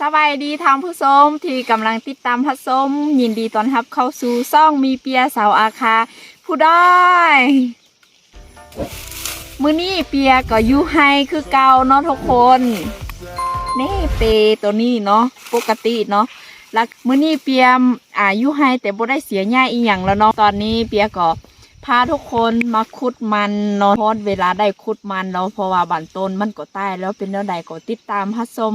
สบายดีทางผู้ชมที่กำลังติดตามพัดชมยินดีต้อนรับเข้าสู่ซ่องมีเปียสาวอาคา ผู้ด้อยมื้อนี้เปียก็อยู่ให้คือเก่าเนาะทุกคน นี่เปตัวนี้เนาะปกติเนาะแล้วมื้อนี้เปียอ่ายู่ให้แต่บ่ได้เสียหญ้าอีหยังแล้วเนาะตอนนี้เปียก็พาทุกคนมาขุดมันเนาะเพราะเวลาได้ขุดมันแล้วเพราะว่าบันต้นมันก็ตายแล้วเป็นแนวใดก็ติดตามพัดชม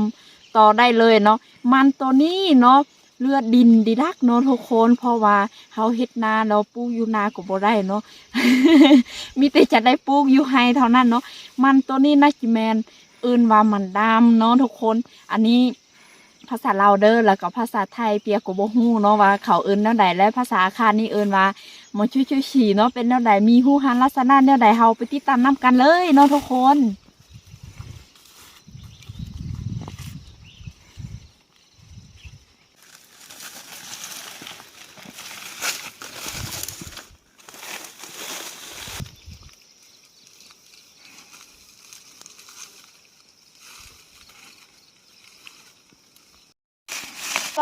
ต่อได้เลยเนาะมันตัวนี้เนาะเลือดดินดีดักเนาะทุกคนเพราะว่าเฮาเฮ็ดนาเราปลูกอยู่นาก็บ่ได้เนาะมีแต่จะได้ปลูกอยู่ให้เท่านั้นเนาะมันตัวนี้น่าจิแมนเอื่นว่ามันดำเนาะทุกคน อันนี้ภาษาลาวเด้อแล้วก็ภาษาไทยเปียก็บ่ฮู้เนาะว่าเขาเอิ้นแนวใดและภาษาคานี่เอิ้นว่าหมอช่วยๆฉีเนาะเป็นแนวใดมีฮู้ฮันลักษณะแนวใดเฮาไปติดตามนํกันเลยเนาะทุกคน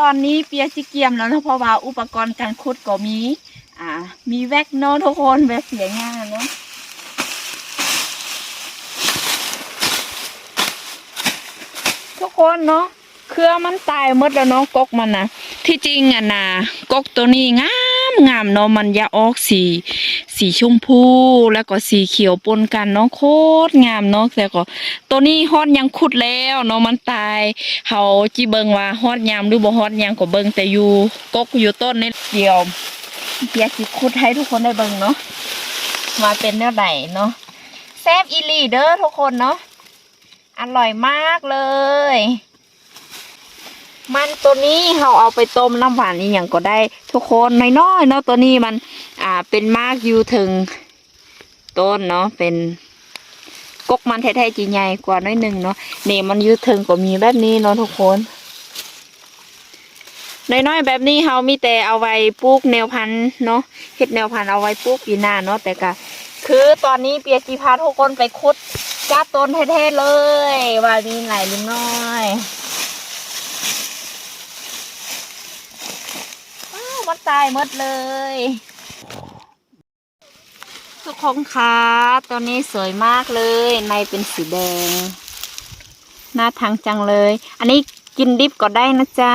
ตอนนี้เปียจิเกียมแล้วนะเพราะว่าอุปกรณ์การขุดก็มี อ่า มีแวกเนทุกคนแวกเสียงานเนาะทุกคนเนาะเครือมันตายหมดแล้วเนาะกกมันนะที่จริงอะนะกกตัวนี้งามงามเนาะมันจะออกสี สีชมพูแล้วก็สีเขียวปนกันเนาะโคตรงามเนาะแต่ก็ ตัวนี้ฮอดยังขุดแล้วเนาะมันตายเขาจีเบิงว่าฮอดยามหรือบ่ฮอดยามก็เบิงแต่อยู่กกอยู่ต้นนี่เดียวเปียกสิขุดให้ทุกคนได้เบิงเนาะมาเป็นแนวไหนเนาะแซ่บอีลีเด้อทุกคนเนาะอร่อยมากเลย มันตัวนี้เราเอาไปต้มน้ำหวานนี่อย่างก็ได้ทุกคนน้อยๆเนาะตัวนี้มันอ่าเป็นมากอยู่ถึงต้นเนาะเป็นกกมันแท้ๆจีใหญ่กว่าน้อยหนึ่งเนาะนี่มันยู่ถึงก็มีแบบนี้เนาะทุกคนน้อยๆแบบนี้เขามีแต่เอาไว้ปลูกแนวพันธุ์เนาะเฮ็ดแนวพันธุ์เอาไว้ปลูกปีหน้าเนาะแต่ก็คือตอนนี้เปียกีพาทุกคนไปคุดจ้าต้นแท้ๆเลยว่ามีหลายลิมน้อยว้าว มันตายหมดเลย ทุกคนคะตัวนี้สวยมากเลย ในเป็นสีแดง น่าทานจังเลย อันนี้กินดิบก็ได้นะจ๊ะ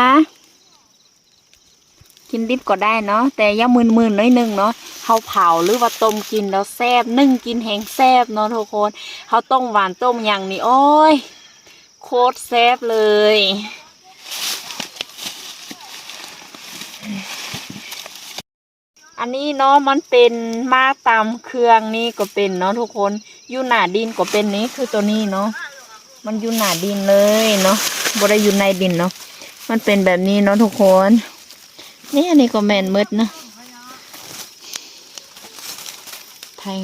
กินดิบก็ได้เนาะ แต่ย่ามืนๆน้อยหนึงเนาะเขาเผาหรือว่าต้มกินแล้วแซ่บนึ่งกินแห้งแซ่บเนาะทุกคนเขาต้มหวานต้มอย่างนี้โอ้ย โคตรแซ่บเลย อันนี้เนาะมันเป็นมากตามเครื่องนี่ก็เป็นเนาะทุกคนอยู่หนาดินก็เป็นนี้คือตัวนี้เนาะมันอยู่หนาดินเลยเนาะบ่ได้อยู่ในดินเนาะมันเป็นแบบนี้เนาะทุกคน นี่อันนี้ก็แมนมืดนะไทย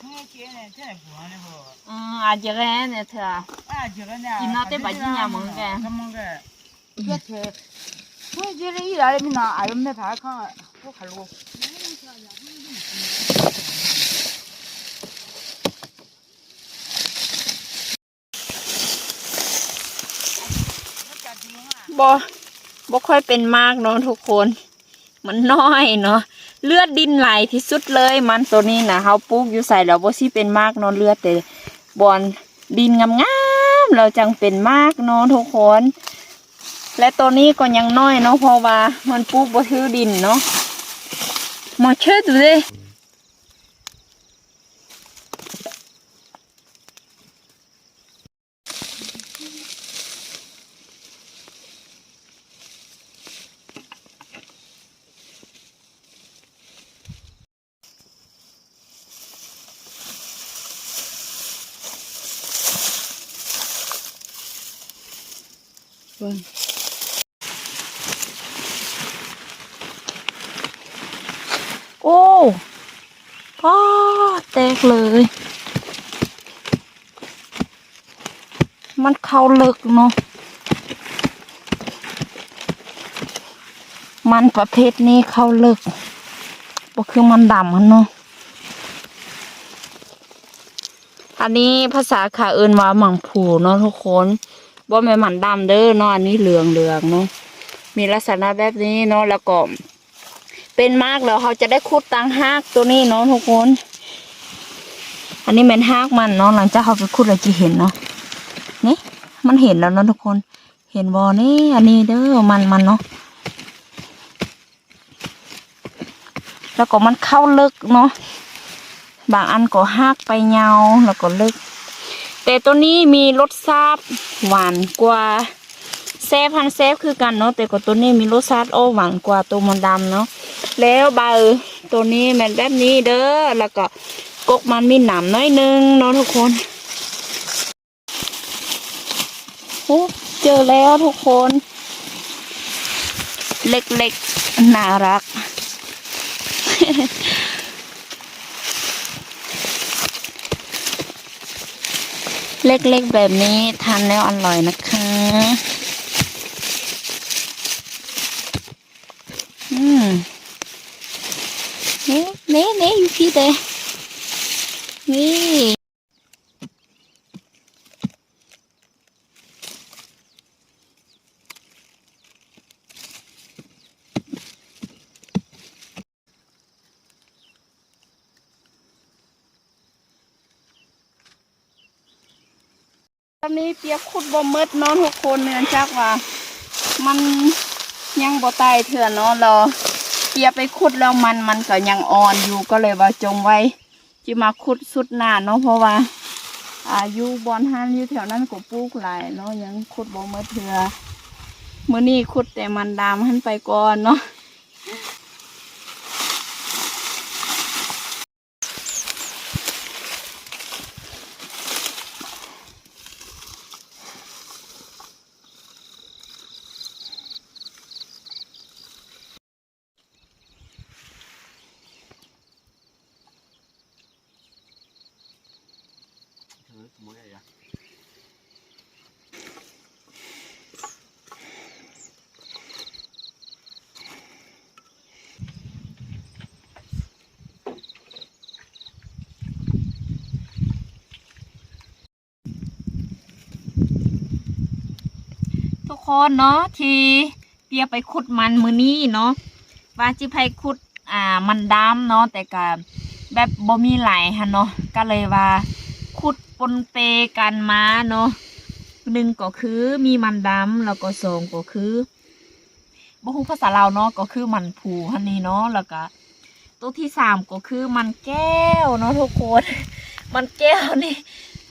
一个挺很尖的，真的不完的不？ อืมอาจจะแร่เนี่ยเธอ 啊，这个呢？ กินเอาแต่ใบที่ยามึงแก 他们个，一个车，我觉得一来的没拿，俺们那盘看，我看路。 บ่บ่ค่อยเป็นมากเนาะทุกคน มันน้อยเนาะ เลือดดินไหลที่สุดเลยมันตัวนี้นะเขาปลูกอยู่ใส่แล้วบ่สิเป็นมากนอนเลือดแต่บอนดินงามๆเราจังเป็นมากเนาะทุกคน และตัวนี้ก็ยังน้อยเนาะเพราะว่ามันปลูกบ่ถือดินเนาะมาเชิดดูดิ เบิ่งโอ้ก็แตกเลย มันเข้าลึกเนาะ มันประเภทนี้เข้าลึกบ่คือมันดำมันเนาะ อันนี้ภาษาขาเอินว่าหมังผูเนาะทุกคน บ่แม่มันดำเด้อเนาะอันนี้เหลืองเหลืองเนาะมีลักษณะแบบนี้เนาะแล้วก็เป็นมากแล้วเขาจะได้ขุดตังหากตัวนี้เนาะทุกคน อันนี้เป็นหากมันเนาะหลังจากเขาไปขุดเราจะเห็นเนาะนี่มันเห็นแล้วเนาะทุกคน เห็นบอนี่อันนี้เด้อมันมันเนาะแล้วก็มันเข้าลึกเนาะบางอันก็หักไปยาแล้วก็ลึก แต่ตัวนี้มีรสชาติหวานกว่าแซฟพันแซฟคือกันเนาะแต่ก็ตัวนี้มีรสชาติโอหวานกว่าตัวมันดำเนาะแล้วใบตัวนี้แมนแบบนี้เด้อแล้วก็กกมันมีหนามน้อยนึงเนาะทุกคนโอ้เจอแล้วทุกคน เล็กๆน่ารัก เล็กๆแบบนี้ทานแล้วอร่อยนะคะ อืม นี่นี่นี่อยู่ที่เดนี่ ตอนนี้ เปียกขุดบ่มืดนาะทุกคนเนื่องจากว่า มันยังบ่ตายเถื่อนเนาะเราเปียไปขุดแล้วมันมันก็ยังอ่อนอยู่ก็เลยว่าจงไว้จิมาขุดสุดหน้าเนาะเพราะว่าอายุบอนฮันอยู่แถวนั้นก็ปลูกหลายเนาะยังขุดบ่มืดเถื่อมื้อนี้ขุดแต่มันดามหันไปก่อนเนาะ คนเนาะที่เปียไปขุดมันมือนี้เนาะว่าจิไปขุดอ่ามันดำเนาะแต่ก็แบบบ่มีไหลายฮะเนาะก็เลยว่าขุดปนเปกันมาเนาะหนึ่งก็คือมีมันดำแล้วก็สองก็คือบ่ฮู้ภาษาลาวเนาะก็คือมันผูฮันนี้เนาะแล้วก็ตัวที่สามก็คือมันแก้วเนาะทุกคนมันแก้วนี่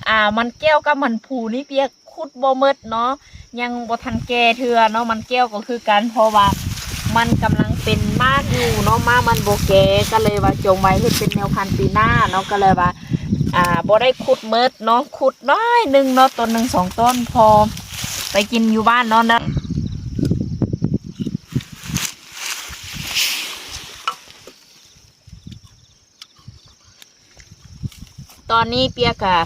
อ่า มันแก้วกับมันผูนี่เปียกขุดบ่หมดเนาะ ยังบ่ทันแก่เทือเนาะมันแก้วก็คือกันเพราะว่ามันกำลังเป็นมากอยู่เนาะมากมันโบแก่ก็เลยว่าจงไว้เฮ็ดเป็นแนวพันธุ์ปีหน้าเนาะก็เลยว่า อ่าบ่ได้ขุดเมิดเนาะขุดน้อยหนึ่งเนาะต้นหนึ่งสองต้นพอ ไปกินอยู่บ้านเนาะนะตอนนี้เปียกอะ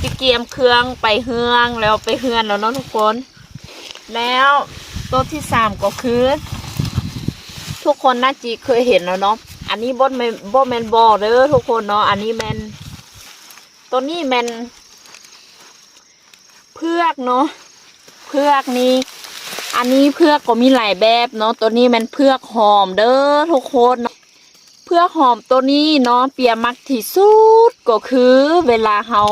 ไปเกียมเครื่องไปเฮืองแล้วไปเฮือนแล้วเนาะทุกคน แล้วตัวที่สามก็คือ ทุกคนน่าจีเคยเห็นแล้วเนาะอันนี้บดแมนบดแมนบอเด้อทุกคนเนาะอันนี้แมนตัวนี้แมนเพือกเนาะเพือกนี้ อันนี้เพือกก็มีหลายแบบเนาะตัวนี้แมนเพือกหอมเด้อทุกคนเนาะเพือกหอมตัวนี้เนาะเปียมักที่สุดก็คือ เวลาเฮา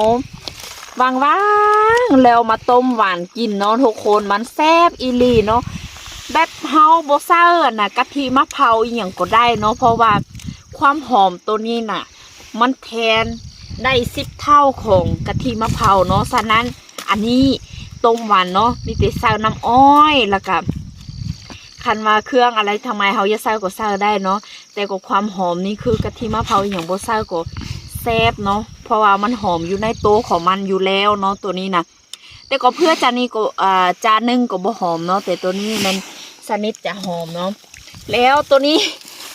ว่างๆแล้วมาต้มหวานกินเนาะทุกคนมันแซ่บอีลีเนาะแบบเฮาโบ่เซอร์น่ะกะทิมะพร้าวอีหยังก็ได้เนาะเพราะว่าความหอมตัวนี้น่ะ มันแทนได้สิบเท่าของกะทิมะพร้าวเนาะฉะนั้นอันนี้ต้มหวานเนาะมีแต่ใส่น้ำอ้อยแล้วก็คันว่าเครื่องอะไรทำไมเฮาจะใส่ก็ใส่ได้เนาะแต่ก็ความหอมนี่คือกะทิมะพร้าวอหย่างบ่ใส่ก็ ซ่บเนาะเพราะว่ามันหอมอยู่ในโต๊ะของมันอยู่แล้วเนาะตัวนี้นะแต่ก็เพื่อจานนี้ก็อ่าจานหนึงก็บ่หอมเนาะแต่ตัวนี้มันสนิทจะหอมเนาะแล้วตัวนี้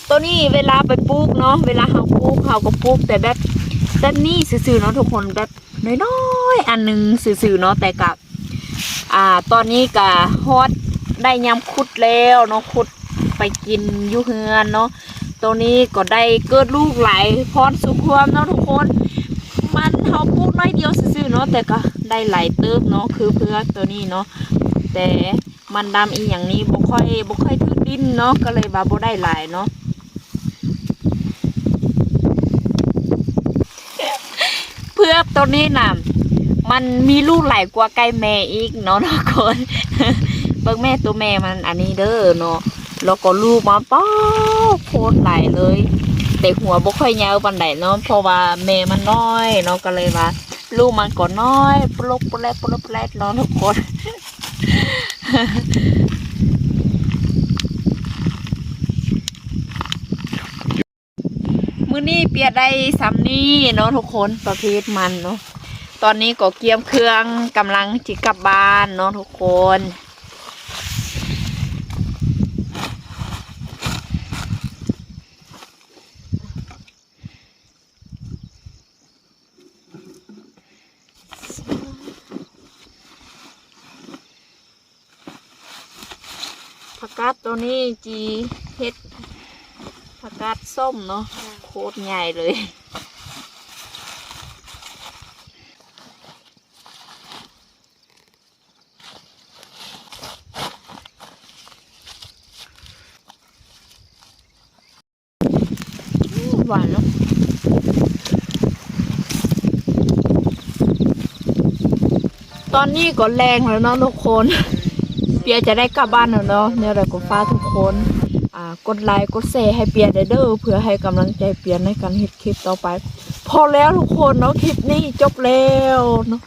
ตัวนี้เวลาไปปลูกเนาะเวลาเราปลูกเราก็ปลูกแต่แบบแบบนี้ซื่อๆเนาะทุกคนแบบน้อยๆอันหนึงซื่อๆเนาะแต่กับอ่าตอนนี้ก็ฮอดได้ยำขุดแล้วเนาะขุดไปกินอยู่เฮือนเนาะ ตัวนี้ก็ได้เกิดลูกหลายพรสุขวามเนาะทุกคน มันเขาปลูกน้อยเดียวซื่อๆเนาะแต่ก็ได้หลายเติบเนาะคือเพื่อตัวนี้เนาะแต่มันดำอีอย่างนี้บ่ค่อยบ่ค่อยถือดินเนาะก็เลยว่าบ่ได้หลายเนาะเพื่อตัวนี้น่ะมันมีลูกหลายกว่าไก่แม่อีกเนาะทุกคนเบิ่งแม่ตัวแม่มันอันนี้เด้อเนาะ แล้วก็ลูกมาป้าโคตรหลเลยแต่หัวบ่ค่อยยาวปานใดเนาะเพราะว่าแม่มันน้อยเนาะก็เลยว่า ลูกมันก็น้อยปลุกปลดปลุกปลดเนาะทุกคนมื้อนี้เปียได้ซ้ำนี่เนาะทุกคนประเภทมันเนาะตอนนี้ก็เกียมเครื่องกำลังจิกลับบ้านเนาะทุกคน ผักกาดตัวนี้จีเฮ็ดผักกาดส้มเนาะโคตรใหญ่เลยอื้อหวานเนาะตอนนี้ก็แรงแล้วเนาะทุกคน เปียจะได้กลับบ้านแล้วเนาะเนี่ยแหละก็ฟ้าทุกคนอ่ากดไลค์กดแชร์ให้เปียได้เด้อเพื่อให้กำลังใจเปียในการเฮ็ดคลิปต่อไป พอแล้วทุกคนเนาะคลิปนี้จบแล้วเนาะ